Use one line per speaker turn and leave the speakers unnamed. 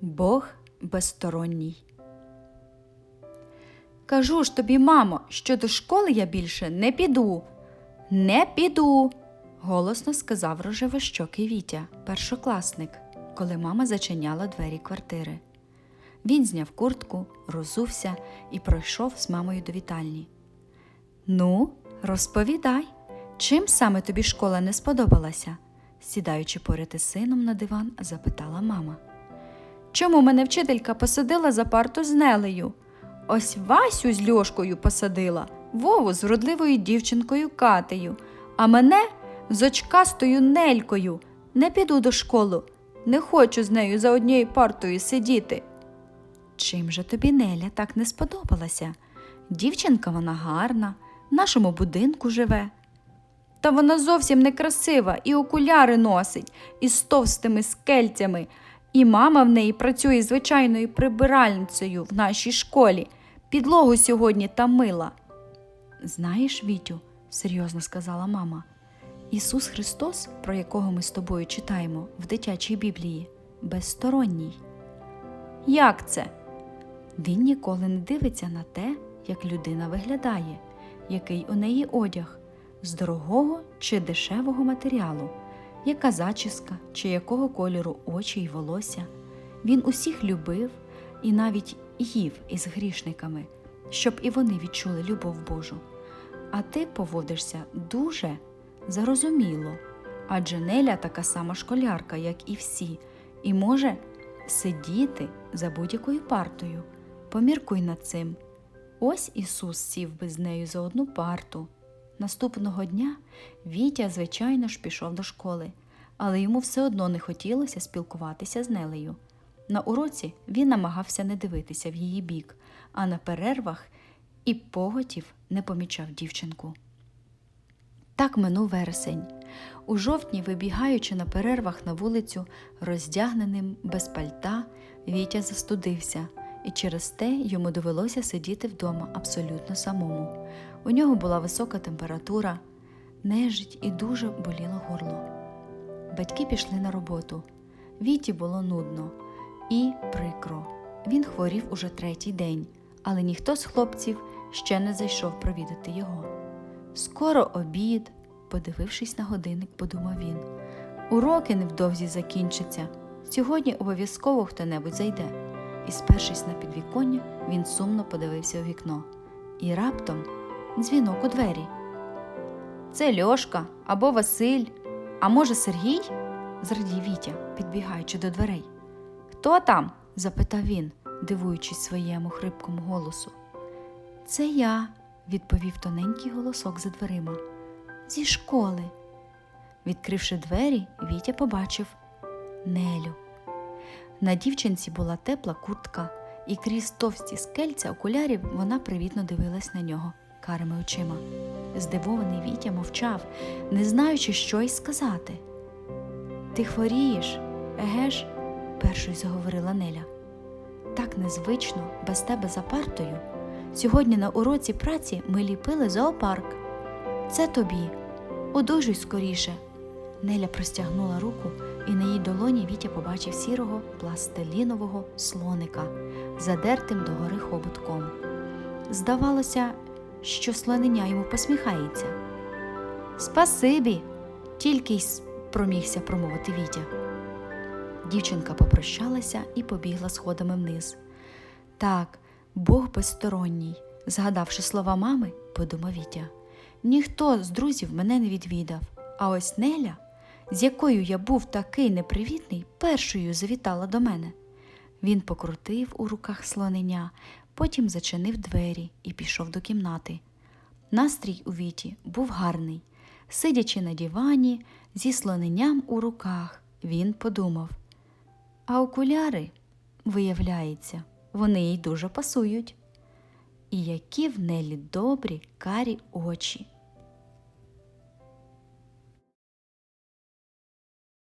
Бог безсторонній. Кажу ж тобі, мамо, що до школи я більше не піду. Не піду. голосно сказав рожевощокий Вітя, першокласник, коли мама зачиняла двері квартири. Він зняв куртку, розувся і пройшов з мамою до вітальні. Ну, розповідай, чим саме тобі школа не сподобалася? сідаючи поряд із сином на диван, запитала мама. Чому мене вчителька посадила за парту з Нелею? Ось Васю з Льошкою посадила, Вову з вродливою дівчинкою Катею, а мене з очкастою Нелькою. Не піду до школи, не хочу з нею за однією партою сидіти. Чим же тобі Неля так не сподобалася? Дівчинка вона гарна, в нашому будинку живе. Та вона зовсім не красива, і окуляри носить, із товстими скельцями, і мама в неї працює звичайною прибиральницею в нашій школі. Підлогу сьогодні та мила. Знаєш, Вітю, серйозно сказала мама, Ісус Христос, про якого ми з тобою читаємо в дитячій Біблії, безсторонній. Як це? Він ніколи не дивиться на те, як людина виглядає, який у неї одяг, з дорогого чи дешевого матеріалу, яка зачіска чи якого кольору очі й волосся. Він усіх любив і навіть їв із грішниками, щоб і вони відчули любов Божу. А ти поводишся дуже зарозуміло, адже Неля така сама школярка, як і всі, і може сидіти за будь-якою партою. Поміркуй над цим. Ось Ісус сів би з нею за одну парту. Наступного дня Вітя, звичайно ж, пішов до школи, але йому все одно не хотілося спілкуватися з Нелею. На уроці він намагався не дивитися в її бік, а на перервах і поготів не помічав дівчинку. Так минув вересень. У жовтні, вибігаючи на перервах на вулицю, роздягненим без пальта, Вітя застудився, і через те йому довелося сидіти вдома абсолютно самому. У нього була висока температура, нежить і дуже боліло горло. Батьки пішли на роботу. Віті було нудно і прикро. Він хворів уже третій день, але ніхто з хлопців ще не зайшов провідати його. Скоро обід, подивившись на годинник, подумав він. Уроки невдовзі закінчаться. Сьогодні обов'язково хто-небудь зайде. І, спершись на підвіконня, він сумно подивився у вікно. І раптом дзвінок у двері. Це Льошка або Василь, а може Сергій? зрадів Вітя, підбігаючи до дверей. Хто там? запитав він, дивуючись своєму хрипкому голосу. Це я, відповів тоненький голосок за дверима. Зі школи. Відкривши двері, Вітя побачив Нелю. На дівчинці була тепла куртка, і крізь товсті скельця окулярів вона привітно дивилась на нього карими очима. Здивований Вітя мовчав, не знаючи, що й сказати. Ти хворієш, еге ж? першою заговорила Неля. Так незвично, без тебе за партою. Сьогодні на уроці праці ми ліпили зоопарк. Це тобі. Одужуй скоріше. Неля простягнула руку, і на її долоні Вітя побачив сірого пластилінового слоника, задертим догори хоботком. Здавалося, що слонення йому посміхається. Спасибі, тільки й спромігся промовити Вітя. Дівчинка попрощалася і побігла сходами вниз. Так, Бог безсторонній, згадавши слова мами, подумав Вітя. Ніхто з друзів мене не відвідав, а ось Неля, з якою я був такий непривітний, першою завітала до мене. Він покрутив у руках слонення, потім зачинив двері і пішов до кімнати. Настрій у Віті був гарний. Сидячи на дивані, зі слоненням у руках, він подумав. А окуляри, виявляється, вони їй дуже пасують. І які в Нелі добрі карі очі.